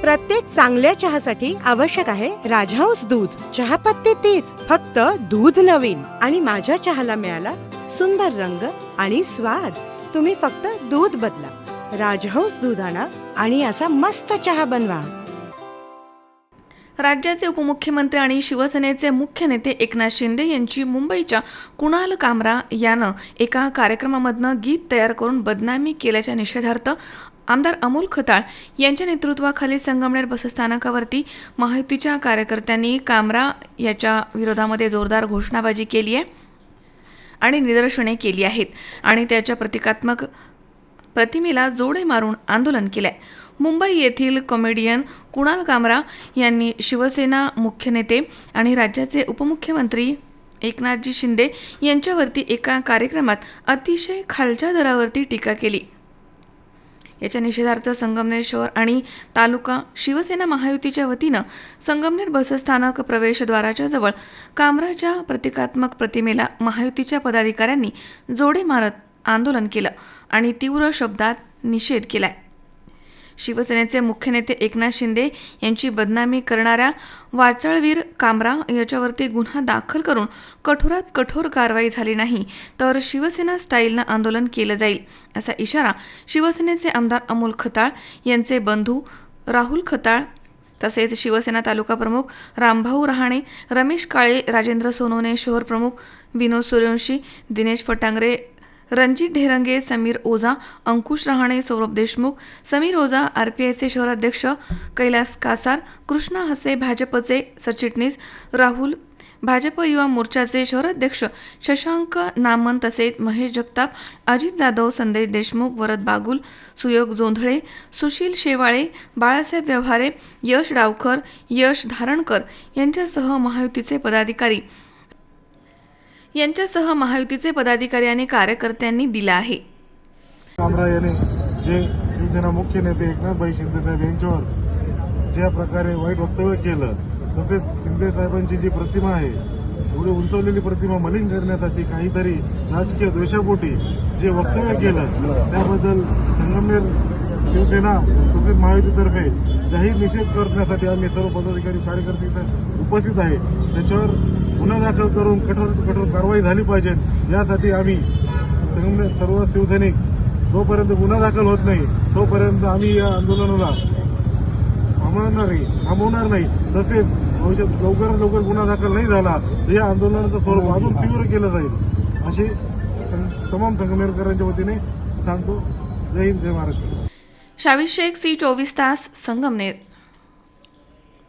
प्रत्येक चांगल्या चहासाठी आवश्यक आहे राजहंस दूध. चहापत्ती तीच फक्त दूध नवीन. आणि माझ्या चहाला मिळाला सुंदर रंग आणि स्वाद. तुम्ही फक्त दूध बदला. राजहंस दूध आणा आणि असा मस्त चहा बनवा. राज्याचे उपमुख्यमंत्री आणि शिवसेनेचे मुख्य नेते एकनाथ शिंदे यांची मुंबईच्या कुणाल कामरा यानं एका कार्यक्रमामधनं गीत तयार करून बदनामी केल्याच्या निषेधार्थ आमदार अमोल खताळ यांच्या नेतृत्वाखाली संगमनेर बसस्थानकावरती महायुतीच्या कार्यकर्त्यांनी कामरा याच्या विरोधामध्ये जोरदार घोषणाबाजी केली आहे आणि निदर्शने केली आहेत. आणि त्याच्या प्रतिकात्मक प्रतिमेला जोडे मारून आंदोलन केलं आहे मुंबई येथील कॉमेडियन कुणाल कामरा यांनी शिवसेना मुख्य नेते आणि राज्याचे उपमुख्यमंत्री एकनाथजी शिंदे यांच्यावरती एका कार्यक्रमात अतिशय खालच्या दरावरती टीका केली. याच्या निषेधार्थ संगमनेर शहर आणि तालुका शिवसेना महायुतीच्या वतीनं संगमनेर बसस्थानक प्रवेशद्वाराच्या जवळ कामराच्या प्रतिकात्मक प्रतिमेला महायुतीच्या पदाधिकाऱ्यांनी जोडे मारत आंदोलन केलं आणि तीव्र शब्दात निषेध केलाय. शिवसेनेचे मुख्य नेते एकनाथ शिंदे यांची बदनामी करणाऱ्या वाचाळवीर कामरा याच्यावरती गुन्हा दाखल करून कठोरात कठोर कारवाई झाली नाही तर शिवसेना स्टाईलनं आंदोलन केलं जाईल असा इशारा शिवसेनेचे आमदार अमोल खताळ यांचे बंधू राहुल खताळ तसेच शिवसेना तालुका प्रमुख रामभाऊ रहाणे रमेश काळे राजेंद्र सोनवणे शहर प्रमुख विनोद सूर्यवंशी दिनेश फटांगरे रणजित ढेरंगे समीर ओझा अंकुश रहाणे सौरभ देशमुख समीर ओझा आर पी आयचे शहराध्यक्ष कैलास कासार कृष्णा हसे भाजपचे सरचिटणीस राहुल भाजप युवा मोर्चाचे शहराध्यक्ष शशांक नामन तसेच महेश जगताप अजित जाधव संदेश देशमुख वरद बागुल सुयोग जोंधळे सुशील शेवाळे बाळासाहेब व्यवहारे यश डावकर यश धारणकर यांच्यासह महायुतीचे पदाधिकारी यांच्यासह महायुतीचे पदाधिकारी आणि कार्यकर्त्यांनी दिला आहे. याने जे शिवसेना मुख्य नेते एकनाथभाई शिंदे साहेब यांच्यावर ज्या प्रकारे वाईट वक्तव्य केलं तसेच शिंदे साहेबांची जी प्रतिमा आहे एवढी उंचवलेली प्रतिमा मलिन करण्यासाठी काहीतरी राजकीय द्वेषापोटी जे वक्तव्य केलं त्याबद्दल संगमनेर शिवसेना तसेच महायुतीतर्फे जाहीर निषेध करण्यासाठी आम्ही सर्व पदाधिकारी कार्यकर्ते उपस्थित आहे. त्याच्यावर गुन्हा दाखल करून कठोर कठोर कारवाई झाली पाहिजे यासाठी आम्ही सर्व शिवसैनिक जोपर्यंत गुन्हा दाखल होत नाही तोपर्यंत आम्ही या आंदोलनाला थांबवणार नाही थांबवणार नाही. तसेच भविष्यात लवकरात लवकर गुन्हा दाखल नाही झाला तर या आंदोलनाचं स्वरूप अजून तीव्र केलं जाईल अशी तमाम संगमेरकरांच्या वतीने सांगतो. जय हिंद जय महाराष्ट्र. शावीर शेख सी चोवीस तास संगमनेर.